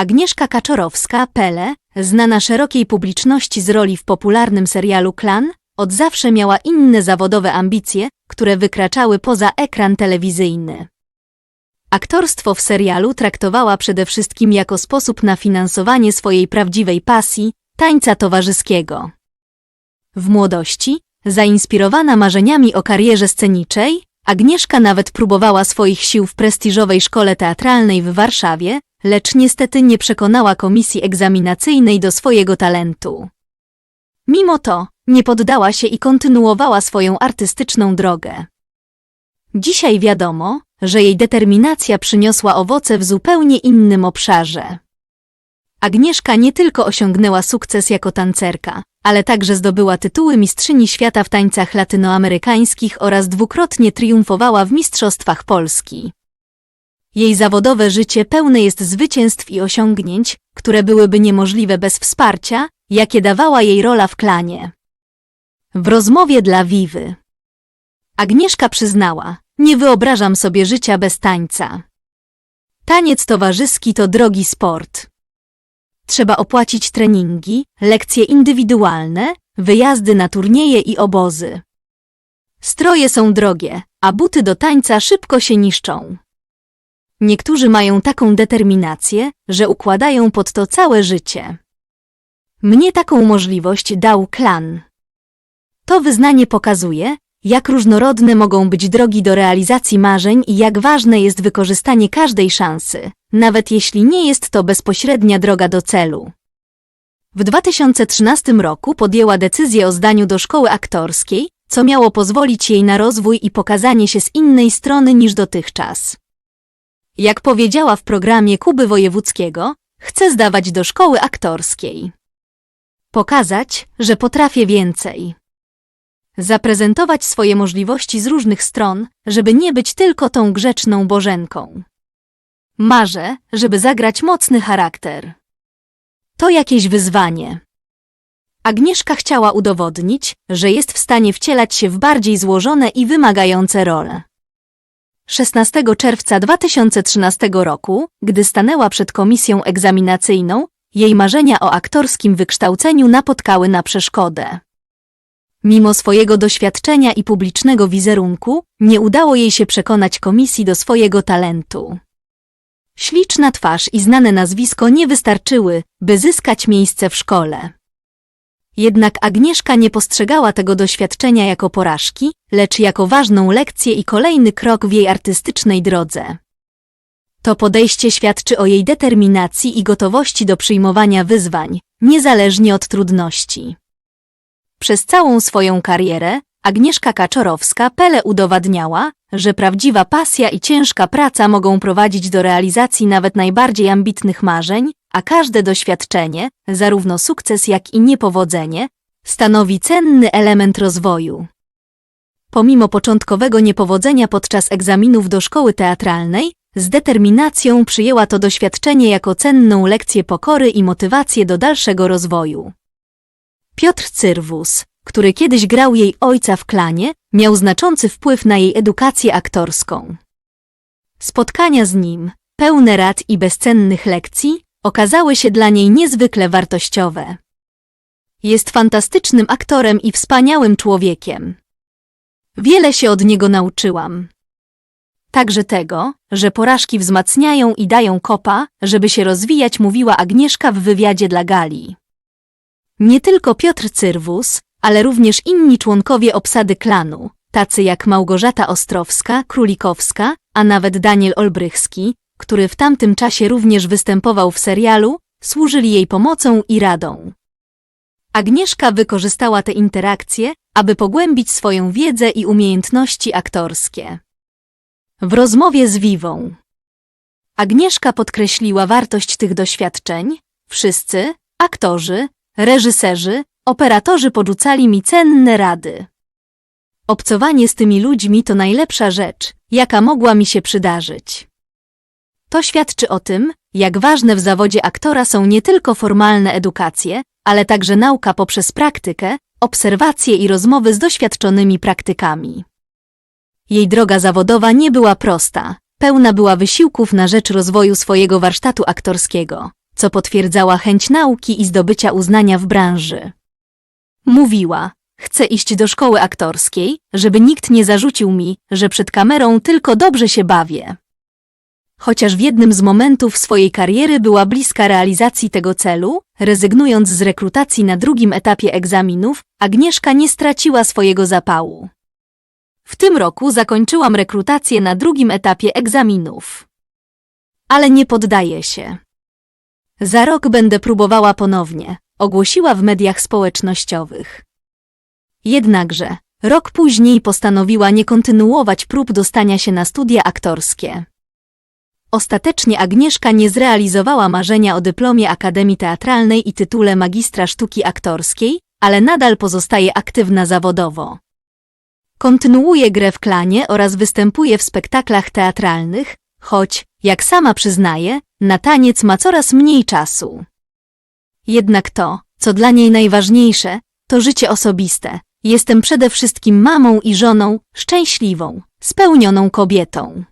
Agnieszka Kaczorowska, Pele, znana szerokiej publiczności z roli w popularnym serialu Klan, od zawsze miała inne zawodowe ambicje, które wykraczały poza ekran telewizyjny. Aktorstwo w serialu traktowała przede wszystkim jako sposób na finansowanie swojej prawdziwej pasji tańca towarzyskiego. W młodości, zainspirowana marzeniami o karierze sceniczej, Agnieszka nawet próbowała swoich sił w prestiżowej szkole teatralnej w Warszawie, lecz niestety nie przekonała komisji egzaminacyjnej do swojego talentu. Mimo to, nie poddała się i kontynuowała swoją artystyczną drogę. Dzisiaj wiadomo, że jej determinacja przyniosła owoce w zupełnie innym obszarze. Agnieszka nie tylko osiągnęła sukces jako tancerka, ale także zdobyła tytuły mistrzyni świata w tańcach latynoamerykańskich oraz dwukrotnie triumfowała w Mistrzostwach Polski. Jej zawodowe życie pełne jest zwycięstw i osiągnięć, które byłyby niemożliwe bez wsparcia, jakie dawała jej rola w klanie. W rozmowie dla Wiwy Agnieszka przyznała, nie wyobrażam sobie życia bez tańca. Taniec towarzyski to drogi sport. Trzeba opłacić treningi, lekcje indywidualne, wyjazdy na turnieje i obozy. Stroje są drogie, a buty do tańca szybko się niszczą. Niektórzy mają taką determinację, że układają pod to całe życie. Mnie taką możliwość dał klan. To wyznanie pokazuje, jak różnorodne mogą być drogi do realizacji marzeń i jak ważne jest wykorzystanie każdej szansy, nawet jeśli nie jest to bezpośrednia droga do celu. W 2013 roku podjęła decyzję o zdaniu do szkoły aktorskiej, co miało pozwolić jej na rozwój i pokazanie się z innej strony niż dotychczas. Jak powiedziała w programie Kuby Wojewódzkiego, chce zdawać do szkoły aktorskiej. Pokazać, że potrafię więcej. Zaprezentować swoje możliwości z różnych stron, żeby nie być tylko tą grzeczną Bożenką. Marzę, żeby zagrać mocny charakter. To jakieś wyzwanie. Agnieszka chciała udowodnić, że jest w stanie wcielać się w bardziej złożone i wymagające role. 16 czerwca 2013 roku, gdy stanęła przed komisją egzaminacyjną, jej marzenia o aktorskim wykształceniu napotkały na przeszkodę. Mimo swojego doświadczenia i publicznego wizerunku, nie udało jej się przekonać komisji do swojego talentu. Śliczna twarz i znane nazwisko nie wystarczyły, by zyskać miejsce w szkole. Jednak Agnieszka nie postrzegała tego doświadczenia jako porażki, lecz jako ważną lekcję i kolejny krok w jej artystycznej drodze. To podejście świadczy o jej determinacji i gotowości do przyjmowania wyzwań, niezależnie od trudności. Przez całą swoją karierę Agnieszka Kaczorowska Pele udowadniała, że prawdziwa pasja i ciężka praca mogą prowadzić do realizacji nawet najbardziej ambitnych marzeń, a każde doświadczenie, zarówno sukces jak i niepowodzenie, stanowi cenny element rozwoju. Pomimo początkowego niepowodzenia podczas egzaminów do szkoły teatralnej, z determinacją przyjęła to doświadczenie jako cenną lekcję pokory i motywację do dalszego rozwoju. Piotr Cyrwus, który kiedyś grał jej ojca w klanie, miał znaczący wpływ na jej edukację aktorską. Spotkania z nim, pełne rad i bezcennych lekcji, okazały się dla niej niezwykle wartościowe. Jest fantastycznym aktorem i wspaniałym człowiekiem. Wiele się od niego nauczyłam. Także tego, że porażki wzmacniają i dają kopa, żeby się rozwijać, mówiła Agnieszka w wywiadzie dla Gali. Nie tylko Piotr Cyrwus, ale również inni członkowie obsady klanu, tacy jak Małgorzata Ostrowska, Królikowska, a nawet Daniel Olbrychski, który w tamtym czasie również występował w serialu, służyli jej pomocą i radą. Agnieszka wykorzystała te interakcje, aby pogłębić swoją wiedzę i umiejętności aktorskie. W rozmowie z Wiwą Agnieszka podkreśliła wartość tych doświadczeń. Wszyscy, aktorzy, reżyserzy, operatorzy porzucali mi cenne rady. Obcowanie z tymi ludźmi to najlepsza rzecz, jaka mogła mi się przydarzyć. To świadczy o tym, jak ważne w zawodzie aktora są nie tylko formalne edukacje, ale także nauka poprzez praktykę, obserwacje i rozmowy z doświadczonymi praktykami. Jej droga zawodowa nie była prosta, pełna była wysiłków na rzecz rozwoju swojego warsztatu aktorskiego, co potwierdzała chęć nauki i zdobycia uznania w branży. Mówiła, chcę iść do szkoły aktorskiej, żeby nikt nie zarzucił mi, że przed kamerą tylko dobrze się bawię. Chociaż w jednym z momentów swojej kariery była bliska realizacji tego celu, rezygnując z rekrutacji na drugim etapie egzaminów, Agnieszka nie straciła swojego zapału. W tym roku zakończyłam rekrutację na drugim etapie egzaminów. Ale nie poddaję się. Za rok będę próbowała ponownie, ogłosiła w mediach społecznościowych. Jednakże, rok później postanowiła nie kontynuować prób dostania się na studia aktorskie. Ostatecznie Agnieszka nie zrealizowała marzenia o dyplomie Akademii Teatralnej i tytule magistra sztuki aktorskiej, ale nadal pozostaje aktywna zawodowo. Kontynuuje grę w klanie oraz występuje w spektaklach teatralnych, choć, jak sama przyznaje, na taniec ma coraz mniej czasu. Jednak to, co dla niej najważniejsze, to życie osobiste. Jestem przede wszystkim mamą i żoną, szczęśliwą, spełnioną kobietą.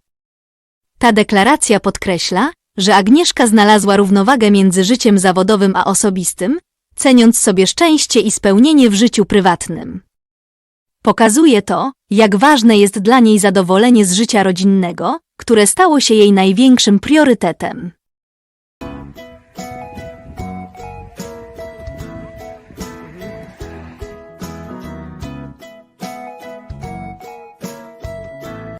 Ta deklaracja podkreśla, że Agnieszka znalazła równowagę między życiem zawodowym a osobistym, ceniąc sobie szczęście i spełnienie w życiu prywatnym. Pokazuje to, jak ważne jest dla niej zadowolenie z życia rodzinnego, które stało się jej największym priorytetem.